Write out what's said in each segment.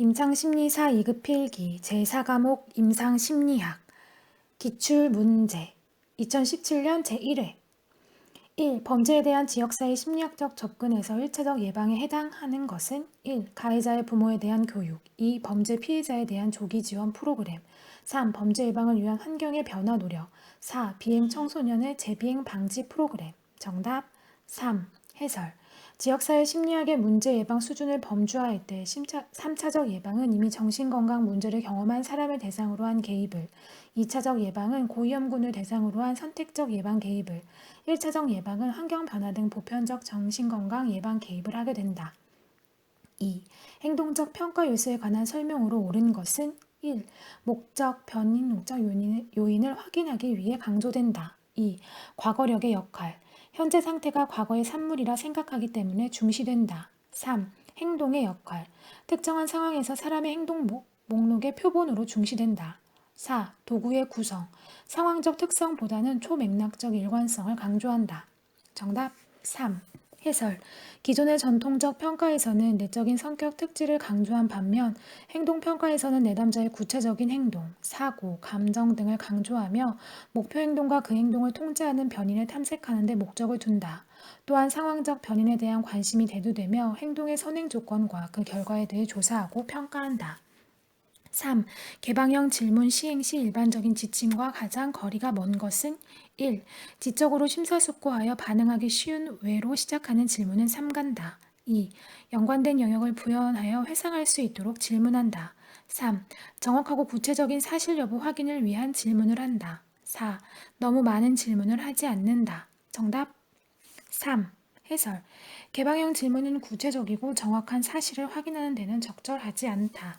임상심리사 2급 필기 제4과목 임상심리학 기출문제 2017년 제1회 1. 범죄에 대한 지역사회 심리학적 접근에서 1차적 예방에 해당하는 것은 1. 가해자의 부모에 대한 교육 2. 범죄 피해자에 대한 조기 지원 프로그램 3. 범죄 예방을 위한 환경의 변화 노력 4. 비행 청소년의 재비행 방지 프로그램 정답 3. 해설 지역사회 심리학의 문제 예방 수준을 범주화할 때 3차적 예방은 이미 정신건강 문제를 경험한 사람을 대상으로 한 개입을, 2차적 예방은 고위험군을 대상으로 한 선택적 예방 개입을, 1차적 예방은 환경 변화 등 보편적 정신건강 예방 개입을 하게 된다. 2. 행동적 평가 요소에 관한 설명으로 옳은 것은 1. 목적, 변인 목적 요인을, 요인을 확인하기 위해 강조된다. 2. 과거력의 역할. 현재 상태가 과거의 산물이라 생각하기 때문에 중시된다. 3. 행동의 역할. 특정한 상황에서 사람의 행동 목, 목록의 표본으로 중시된다. 4. 도구의 구성. 상황적 특성보다는 초맥락적 일관성을 강조한다. 정답 3. 해설. 기존의 전통적 평가에서는 내적인 성격 특질을 강조한 반면 행동 평가에서는 내담자의 구체적인 행동, 사고, 감정 등을 강조하며 목표 행동과 그 행동을 통제하는 변인을 탐색하는 데 목적을 둔다. 또한 상황적 변인에 대한 관심이 대두되며 행동의 선행 조건과 그 결과에 대해 조사하고 평가한다. 3. 개방형 질문 시행 시 일반적인 지침과 가장 거리가 먼 것은 1. 지적으로 심사숙고하여 반응하기 쉬운 외로 시작하는 질문은 삼간다. 2. 연관된 영역을 부연하여 회상할 수 있도록 질문한다. 3. 정확하고 구체적인 사실 여부 확인을 위한 질문을 한다. 4. 너무 많은 질문을 하지 않는다. 정답 3. 해설. 개방형 질문은 구체적이고 정확한 사실을 확인하는 데는 적절하지 않다.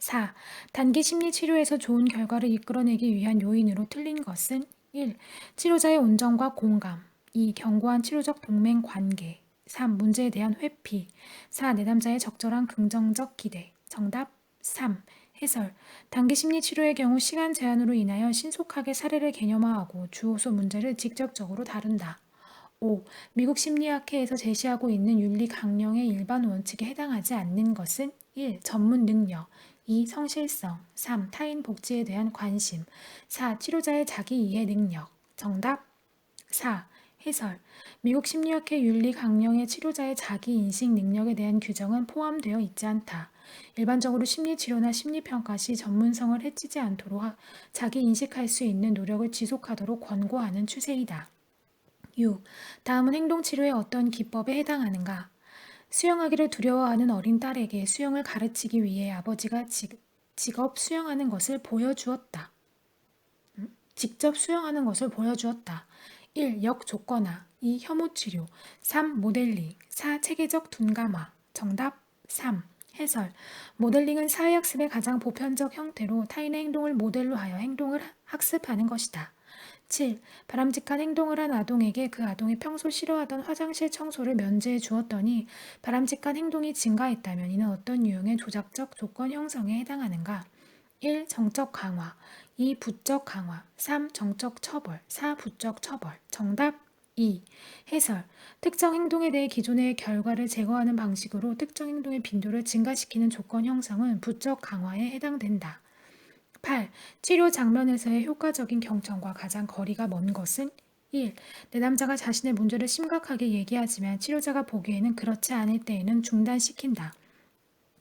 4. 단기 심리 치료에서 좋은 결과를 이끌어내기 위한 요인으로 틀린 것은 1. 치료자의 온정과 공감 2. 견고한 치료적 동맹 관계 3. 문제에 대한 회피 4. 내담자의 적절한 긍정적 기대 정답 3. 해설 단기 심리 치료의 경우 시간 제한으로 인하여 신속하게 사례를 개념화하고 주호소 문제를 직접적으로 다룬다. 5. 미국 심리학회에서 제시하고 있는 윤리 강령의 일반 원칙에 해당하지 않는 것은 1. 전문 능력 2. 성실성 3. 타인 복지에 대한 관심 4. 치료자의 자기 이해 능력 정답 4. 해설 미국 심리학회 윤리 강령의 치료자의 자기 인식 능력에 대한 규정은 포함되어 있지 않다. 일반적으로 심리치료나 심리평가 시 전문성을 해치지 않도록 자기 인식할 수 있는 노력을 지속하도록 권고하는 추세이다. 6. 다음은 행동치료의 어떤 기법에 해당하는가? 수영하기를 두려워하는 어린 딸에게 수영을 가르치기 위해 아버지가 직업 수영하는 것을 보여주었다. 음? 직접 수영하는 것을 보여주었다. 1. 역조건화 2. 혐오치료 3. 모델링 4. 체계적 둔감화 정답 3. 해설 모델링은 사회학습의 가장 보편적 형태로 타인의 행동을 모델로 하여 행동을 학습하는 것이다. 7. 바람직한 행동을 한 아동에게 그 아동이 평소 싫어하던 화장실 청소를 면제해 주었더니 바람직한 행동이 증가했다면 이는 어떤 유형의 조작적 조건 형성에 해당하는가? 1. 정적 강화 2. 부적 강화 3. 정적 처벌 4. 부적 처벌 정답 2. 해설 특정 행동에 대해 기존의 결과를 제거하는 방식으로 특정 행동의 빈도를 증가시키는 조건 형성은 부적 강화에 해당된다. 8. 치료 장면에서의 효과적인 경청과 가장 거리가 먼 것은 1. 내담자가 자신의 문제를 심각하게 얘기하지만 치료자가 보기에는 그렇지 않을 때에는 중단시킨다.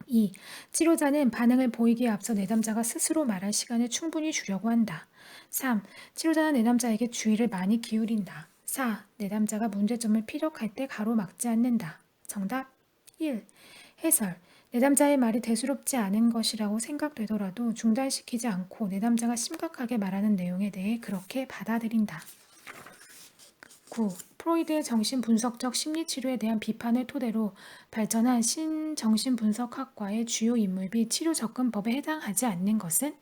2. 치료자는 반응을 보이기에 앞서 내담자가 스스로 말할 시간을 충분히 주려고 한다. 3. 치료자는 내담자에게 주의를 많이 기울인다. 4. 내담자가 문제점을 피력할 때 가로막지 않는다. 정답 1. 해설 내담자의 말이 대수롭지 않은 것이라고 생각되더라도 중단시키지 않고 내담자가 심각하게 말하는 내용에 대해 그렇게 받아들인다. 9. 프로이드의 정신분석적 심리치료에 대한 비판을 토대로 발전한 신정신분석학과의 주요 인물 및 치료 접근법에 해당하지 않는 것은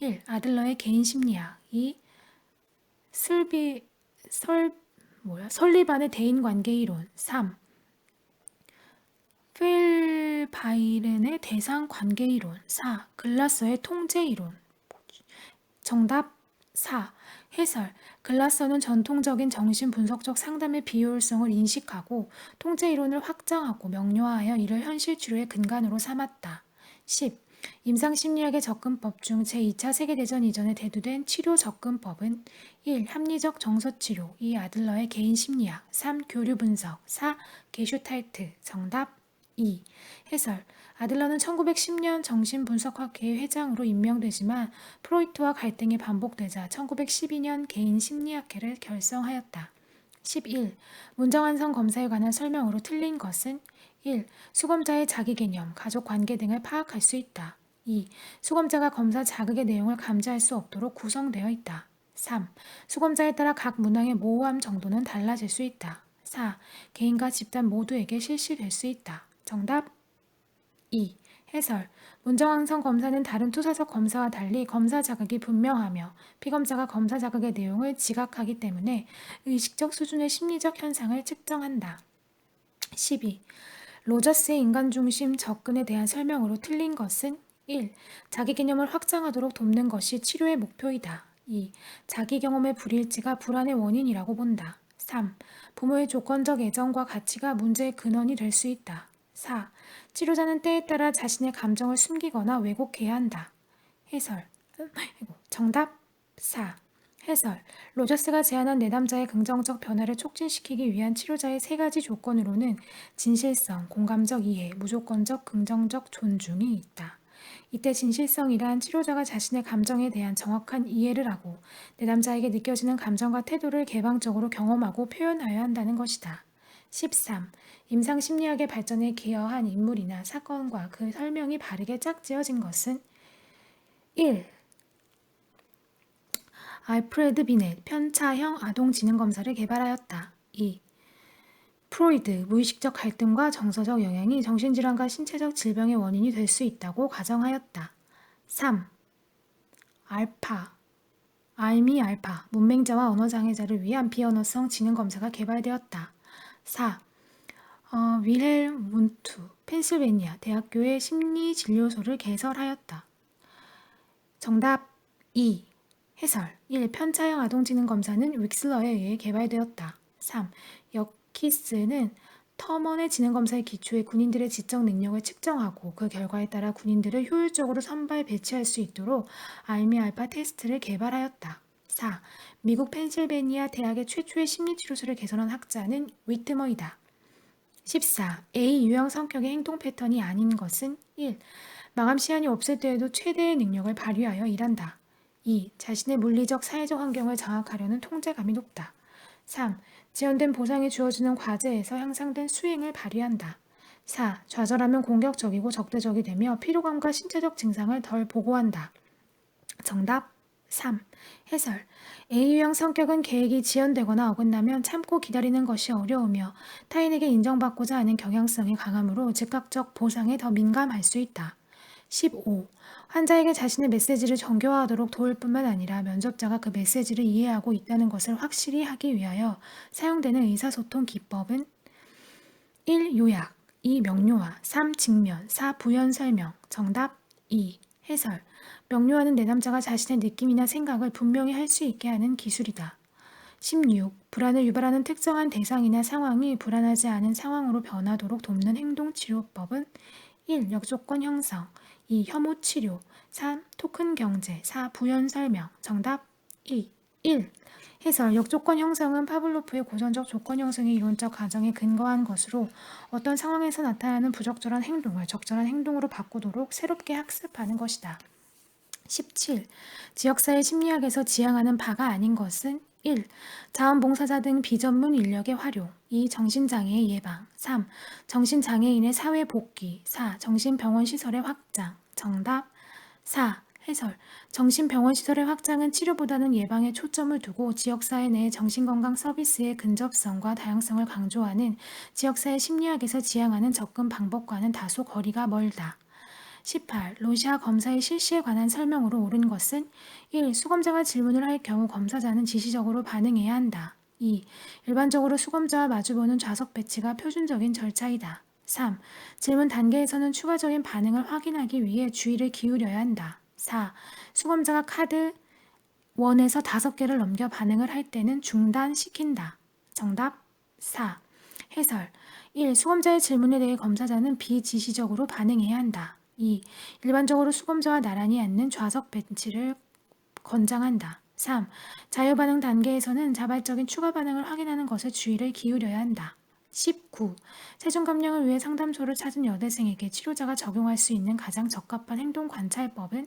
1. 아들러의 개인심리학 2. 슬비, 설, 뭐야? 설리반의 대인관계이론 3. 필바이른의 대상 관계 이론 4. 글라서의 통제 이론 정답 4. 해설 글라서는 전통적인 정신 분석적 상담의 비효율성을 인식하고 통제 이론을 확장하고 명료화하여 이를 현실 치료의 근간으로 삼았다. 10. 임상심리학의 접근법 중 제2차 세계대전 이전에 대두된 치료 접근법은 1. 합리적 정서치료 2. 아들러의 개인심리학 3. 교류 분석 4. 게슈탈트 정답 2. 해설 아들러는 1910년 정신분석학회의 회장으로 임명되지만 프로이트와 갈등이 반복되자 1912년 개인 심리학회를 결성하였다. 11. 문장완성 검사에 관한 설명으로 틀린 것은 1. 수검자의 자기 개념, 가족 관계 등을 파악할 수 있다. 2. 수검자가 검사 자극의 내용을 감지할 수 없도록 구성되어 있다. 3. 수검자에 따라 각 문항의 모호함 정도는 달라질 수 있다. 4. 개인과 집단 모두에게 실시될 수 있다. 정답 2. 해설 문정왕성 검사는 다른 투사적 검사와 달리 검사 자극이 분명하며 피검자가 검사 자극의 내용을 지각하기 때문에 의식적 수준의 심리적 현상을 측정한다. 12. 로저스의 인간 중심 접근에 대한 설명으로 틀린 것은 1. 자기 개념을 확장하도록 돕는 것이 치료의 목표이다. 2. 자기 경험의 불일치가 불안의 원인이라고 본다. 3. 부모의 조건적 애정과 가치가 문제의 근원이 될 수 있다. 4. 치료자는 때에 따라 자신의 감정을 숨기거나 왜곡해야 한다. 해설. 정답 4. 해설. 로저스가 제안한 내담자의 긍정적 변화를 촉진시키기 위한 치료자의 세 가지 조건으로는 진실성, 공감적 이해, 무조건적 긍정적 존중이 있다. 이때 진실성이란 치료자가 자신의 감정에 대한 정확한 이해를 하고 내담자에게 느껴지는 감정과 태도를 개방적으로 경험하고 표현하여야 한다는 것이다. 13. 임상 심리학의 발전에 기여한 인물이나 사건과 그 설명이 바르게 짝지어진 것은 1. 알프레드 비넷 편차형 아동 지능 검사를 개발하였다. 2. 프로이드 무의식적 갈등과 정서적 영향이 정신질환과 신체적 질병의 원인이 될 수 있다고 가정하였다. 3. 알파 알미 알파 문맹자와 언어 장애자를 위한 비언어성 지능 검사가 개발되었다. 4. 어, 윌헬 문투 펜실베니아 대학교의 심리진료소를 개설하였다. 정답 2. 해설 1. 편차형 아동지능 검사는 윅슬러에 의해 개발되었다. 3. 여키스는 터먼의 지능검사의 기초에 군인들의 지적 능력을 측정하고 그 결과에 따라 군인들을 효율적으로 선발 배치할 수 있도록 알미 알파 테스트를 개발하였다. 4. 미국 펜실베니아 대학의 최초의 심리치료소를 개설한 학자는 위트머이다. 14. A 유형 성격의 행동 패턴이 아닌 것은 1. 마감 시한이 없을 때에도 최대의 능력을 발휘하여 일한다. 2. 자신의 물리적, 사회적 환경을 장악하려는 통제감이 높다. 3. 지연된 보상이 주어지는 과제에서 향상된 수행을 발휘한다. 4. 좌절하면 공격적이고 적대적이 되며 피로감과 신체적 증상을 덜 보고한다. 정답 3. 해설 A유형 성격은 계획이 지연되거나 어긋나면 참고 기다리는 것이 어려우며 타인에게 인정받고자 하는 경향성이 강하므로 즉각적 보상에 더 민감할 수 있다. 15. 환자에게 자신의 메시지를 정교화하도록 도울 뿐만 아니라 면접자가 그 메시지를 이해하고 있다는 것을 확실히 하기 위하여 사용되는 의사소통 기법은 1. 요약 2. 명료화 3. 직면 4. 부연 설명 정답 2. 해설 명료하는 내담자가 자신의 느낌이나 생각을 분명히 할 수 있게 하는 기술이다. 16. 불안을 유발하는 특정한 대상이나 상황이 불안하지 않은 상황으로 변하도록 돕는 행동치료법은 1. 역조건 형성 2. 혐오 치료 3. 토큰 경제 4. 부연 설명 정답 2. 1. 해설 역조건 형성은 파블로프의 고전적 조건 형성의 이론적 가정에 근거한 것으로 어떤 상황에서 나타나는 부적절한 행동을 적절한 행동으로 바꾸도록 새롭게 학습하는 것이다. 17. 지역사회 심리학에서 지향하는 바가 아닌 것은 1. 자원봉사자 등 비전문 인력의 활용 2. 정신장애의 예방 3. 정신장애인의 사회 복귀 4. 정신병원 시설의 확장 정답 4. 해설 정신병원 시설의 확장은 치료보다는 예방에 초점을 두고 지역사회 내 정신건강 서비스의 근접성과 다양성을 강조하는 지역사회 심리학에서 지향하는 접근 방법과는 다소 거리가 멀다. 18. 로시아 검사의 실시에 관한 설명으로 옳은 것은 1. 수검자가 질문을 할 경우 검사자는 지시적으로 반응해야 한다. 2. 일반적으로 수검자와 마주보는 좌석 배치가 표준적인 절차이다. 3. 질문 단계에서는 추가적인 반응을 확인하기 위해 주의를 기울여야 한다. 4. 수검자가 카드 1에서 5개를 넘겨 반응을 할 때는 중단시킨다. 정답 4. 해설 1. 수검자의 질문에 대해 검사자는 비지시적으로 반응해야 한다. 2. 일반적으로 수검자와 나란히 앉는 좌석 벤치를 권장한다. 3. 자유 반응 단계에서는 자발적인 추가 반응을 확인하는 것에 주의를 기울여야 한다. 19. 체중 감량을 위해 상담소를 찾은 여대생에게 치료자가 적용할 수 있는 가장 적합한 행동 관찰법은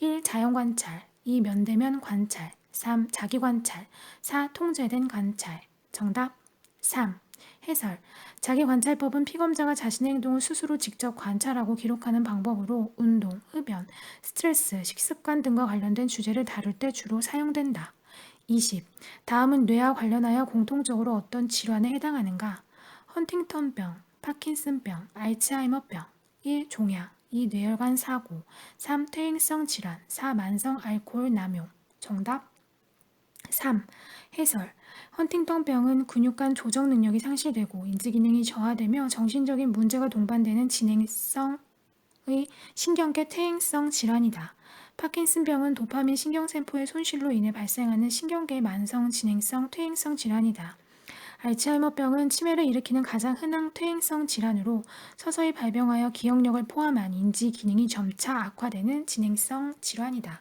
1. 자연 관찰 2. 면대면 관찰 3. 자기 관찰 4. 통제된 관찰 정답 3. 해설 자기 관찰법은 피검자가 자신의 행동을 스스로 직접 관찰하고 기록하는 방법으로 운동, 흡연, 스트레스, 식습관 등과 관련된 주제를 다룰 때 주로 사용된다. 20. 다음은 뇌와 관련하여 공통적으로 어떤 질환에 해당하는가? 헌팅턴병, 파킨슨병, 알츠하이머병 1. 종양 2. 뇌혈관 사고 3. 퇴행성 질환 4. 만성 알코올 남용 정답 3. 해설 헌팅턴 병은 근육간 조정 능력이 상실되고 인지 기능이 저하되며 정신적인 문제가 동반되는 진행성의 신경계 퇴행성 질환이다. 파킨슨 병은 도파민 신경세포의 손실로 인해 발생하는 신경계 만성 진행성 퇴행성 질환이다. 알츠하이머병은 치매를 일으키는 가장 흔한 퇴행성 질환으로 서서히 발병하여 기억력을 포함한 인지 기능이 점차 악화되는 진행성 질환이다.